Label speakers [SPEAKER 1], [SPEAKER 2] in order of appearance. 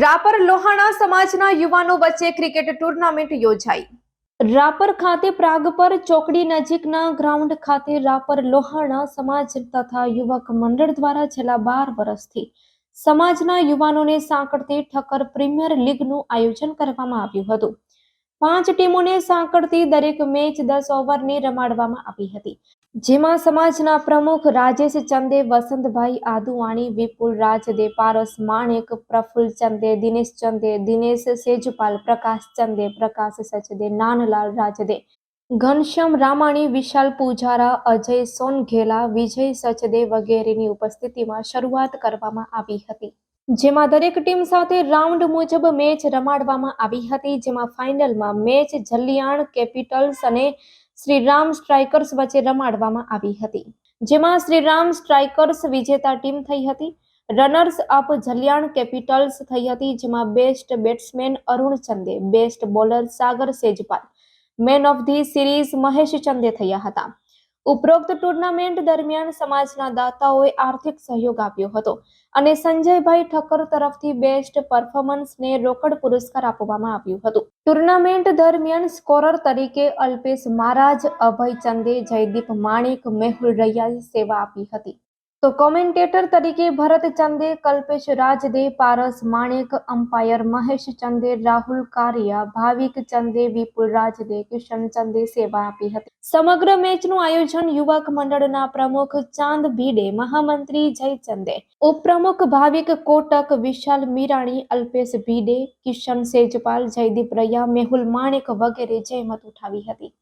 [SPEAKER 1] રાપર લોહાણા સમાજના યુવાનો વચ્ચે ક્રિકેટ ટુર્નામેન્ટ યોજાઈ. રાપર ખાતે પ્રાગપર ચોકડી નજીકના ગ્રાઉન્ડ ખાતે રાપર લોહાણા સમાજ તથા યુવક મંડળ દ્વારા છેલ્લા બાર વર્ષથી સમાજના યુવાનોને સાંકળતી ઠક્કર પ્રીમિયર લીગનું આયોજન કરવામાં આવ્યું હતું. પાંચ ટીમોને સાંકળતી દરેક મેચ દસ ઓવરની રમાડવામાં આવી હતી. જેમાં સમાજના પ્રમુખ રાજેશ ચંદે, વસંતભાઈ આદુવાણી, વિપુલ રાજદે પારસ માણેક પ્રફુલ્લ ચંદે, દિનેશ ચંદે, દિનેશ સેજપાલ, પ્રકાશ ચંદે, પ્રકાશ સચદે, નાનલાલ રાજદે, ઘનશ્યામ રામાણી, વિશાલ પૂજારા, અજય સોનઘેલા, વિજય સચદે વગેરેની ઉપસ્થિતિમાં શરૂઆત કરવામાં આવી હતી. જેમાં દરેક ટીમ સાથે રાઉન્ડ મુજબ મેચ રમાડવામાં આવી હતી. જેમાં ફાઇનલમાં મેચ જલિયાણ કેપિટલ્સ અને શ્રીરામ સ્ટ્રાઇકર્સ વચ્ચે રમાડવામાં આવી હતી. જેમાં શ્રીરામ સ્ટ્રાઇકર્સ વિજેતા ટીમ થઈ હતી. રનર્સ અપ જલિયાણ કેપિટલ્સ થઈ હતી. જેમાં best batsman Arun Chande, best bowler Sagar Sejpal, man of the series Mahesh Chande થયા હતા. ઉપરોક્ત ટુર્નામેન્ટ દરમિયાન સમાજના દાતાઓએ આર્થિક સહયોગ આપ્યો હતો અને સંજયભાઈ ઠક્કર તરફથી બેસ્ટ પરફોર્મન્સને રોકડ પુરસ્કાર આપવામાં આવ્યું હતું. ટુર્નામેન્ટ દરમિયાન સ્કોરર તરીકે અલ્પેશ મહારાજ, અભય ચંદે, જયદીપ માણિક, મેહુલ રૈયાએ સેવા આપી હતી. તો કોમેન્ટેટર તરીકે ભરત ચંદે, કલ્પેશ રાજદે, પારસ માણેક અમ્પાયર મહેશ ચંદે, રાહુલ કારિયા, ભાવિક ચંદે, વિપુલ રાજદે, કિશન ચંદે સેવા આપી હતી. સમગ્ર મેચનું આયોજન યુવક મંડળના પ્રમુખ ચાંદ ભીડે, મહામંત્રી જય ચંદે, ઉપપ્રમુખ ભાવિક કોટક, વિશાલ મીરાણી, અલ્પેશ ભીડે, કિશન સેજપાલ, જયદીપ રૈયા, મેહુલ માણેક વગેરે જહેમત ઉઠાવી હતી.